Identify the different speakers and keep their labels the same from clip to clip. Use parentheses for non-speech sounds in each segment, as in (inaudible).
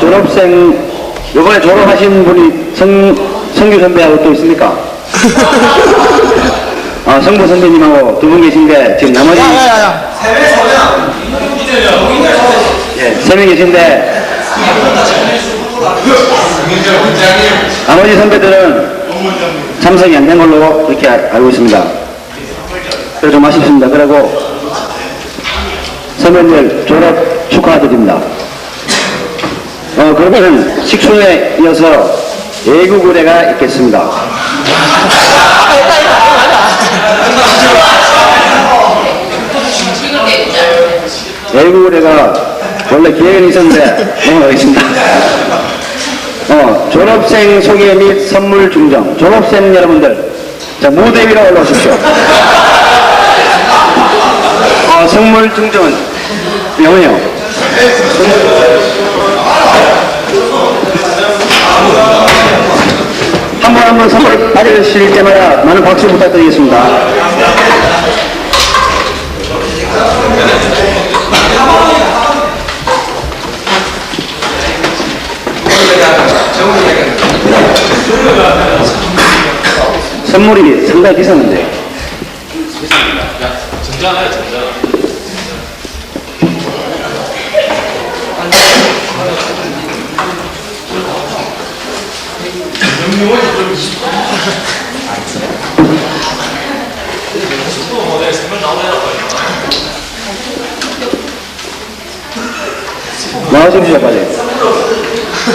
Speaker 1: 졸업생, 이번에 졸업하신 분이 성, 성규 선배하고 또 있습니까? (laughs) 아, 성부 선배님하고 두 분 계신데, 지금 나머지,
Speaker 2: 야야야야
Speaker 1: 예, 세 명 계신데, 나머지 선배들은 참석이 안 된 걸로 그렇게 알- 알고 있습니다. 그래서 좀 아쉽습니다. 그리고 선배님들 졸업 축하드립니다. 어, 그러면 식순에 이어서 예국 의례가 있겠습니다. 예국 의례가 원래 기획은 있었는데 넘어가겠습니다. 어, 졸업생 소개 및 선물 증정. 졸업생 여러분들, 자, 무대 위로 올라오십시오. 어, 선물 증정은 영은요. 선물 받으실 때마다 많은 박수 부탁드리겠습니다. 선물이 상당히 비쌌는데.
Speaker 3: 전자나요 전자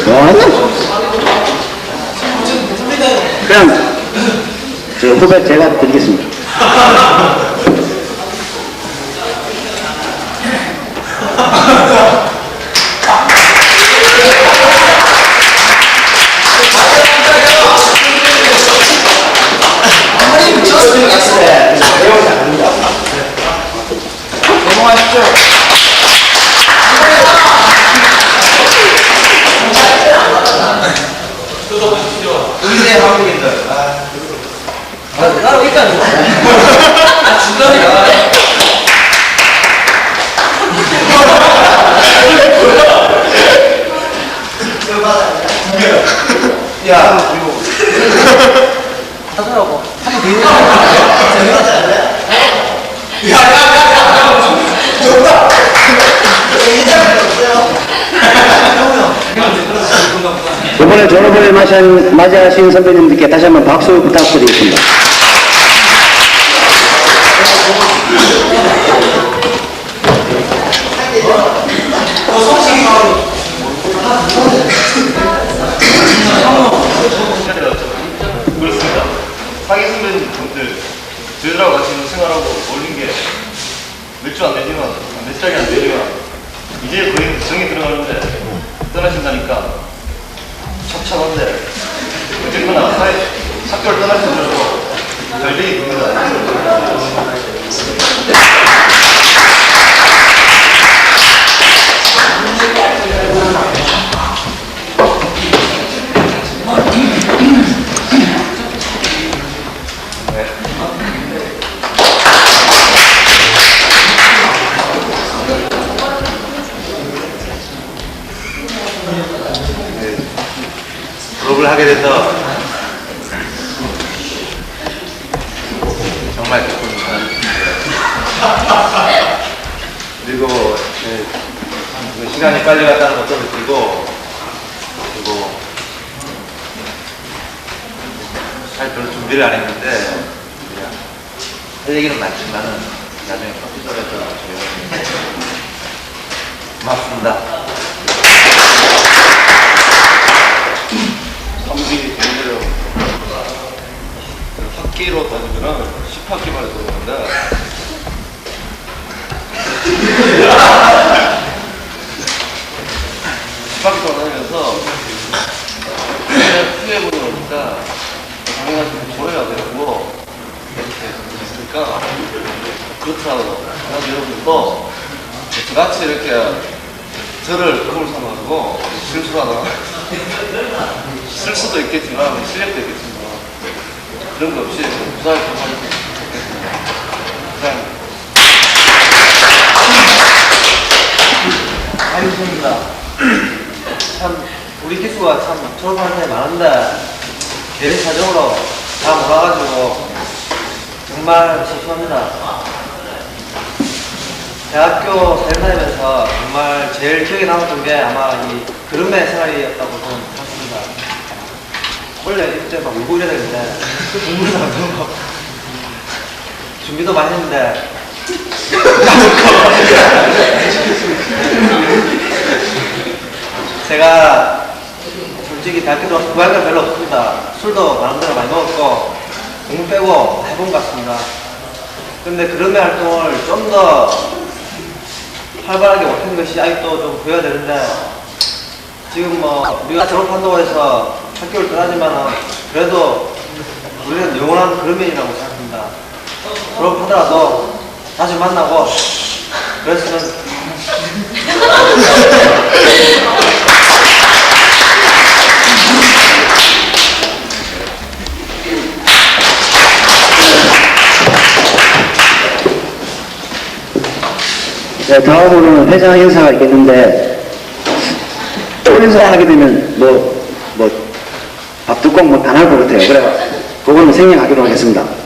Speaker 1: 뭐하냐? 그냥, 저 후배 제가 드리겠습니다.
Speaker 2: 의대 한국인들 아 따로 있다는 아 중간이야. 야. 그리고 하더라고. 한번 더 야야
Speaker 1: 이번에 졸업을 맞이한, 맞이하신 선배님들께 다시 한번 박수 부탁드리겠습니다.
Speaker 3: 저희들하고 같이 생활하고 어울린 게 몇 주 안 되지만 몇 달이 안 되지만 이제 거의 정이 들어가는데 떠나신다니까 첩첩한데 어쨌거나 사회 학교를 떠나시더라도 잘 되기 됩니다. 졸업을 하게 돼서 정말 기쁩니다. 그리고 예, 그 시간이 빨리 갔다는 것도 느끼고 그리고 사실 별로 준비를 안 했는데 그냥 할 얘기는 많지만은 나중에 컴퓨터에서 조용히 고맙습니다.
Speaker 4: 학기만 해도 되는데 십학기 동안 하면서 후회 보니 오니까 당연히 좀 조회가 되고 이렇게 있으니까 그렇더라고요. 그래서 여러분도 저같이 이렇게 저를 거울 삼아가지고 실수를 하다가 (laughs) 쓸 수도 있겠지만 실력도 있겠지만 그런 거 없이 무사히 좋겠습니다. 그냥
Speaker 2: 알겠습니다 참 우리 기수가 참 졸업하는 사람이 많은데 개인 사정으로 다 몰아가지고 정말 섭섭합니다. 대학교 다니면서 정말 제일 기억에 남았던 게 아마 이 그름의 생활이었다고 저는 생각합니다. 원래 이때 막 울고 이래야 되는데 (laughs) 눈물이 나고 준비도 많이 했는데 (laughs) 제가 솔직히 대학교 들어서 구할 건 별로 없습니다. 술도 데로 많이 먹었고 공부 빼고 해본 것 같습니다. 근데 그럼의 활동을 좀 더 활발하게 못한 것이 아직도 좀 보여야 되는데 지금 뭐 우리가 졸업한다고 해서 학교를 떠나지만 그래도 우리는 영원한 그름이라고 생각합니다. 졸업하더라도 다시 만나고 그랬으면 (laughs)
Speaker 1: 네, 다음으로는 회장 행사가 있겠는데, 또 행사 하게 되면, 뭐, 뭐, 밥두공 뭐다 나올 것 같아요. 그래, 그거는 생략하기로 하겠습니다.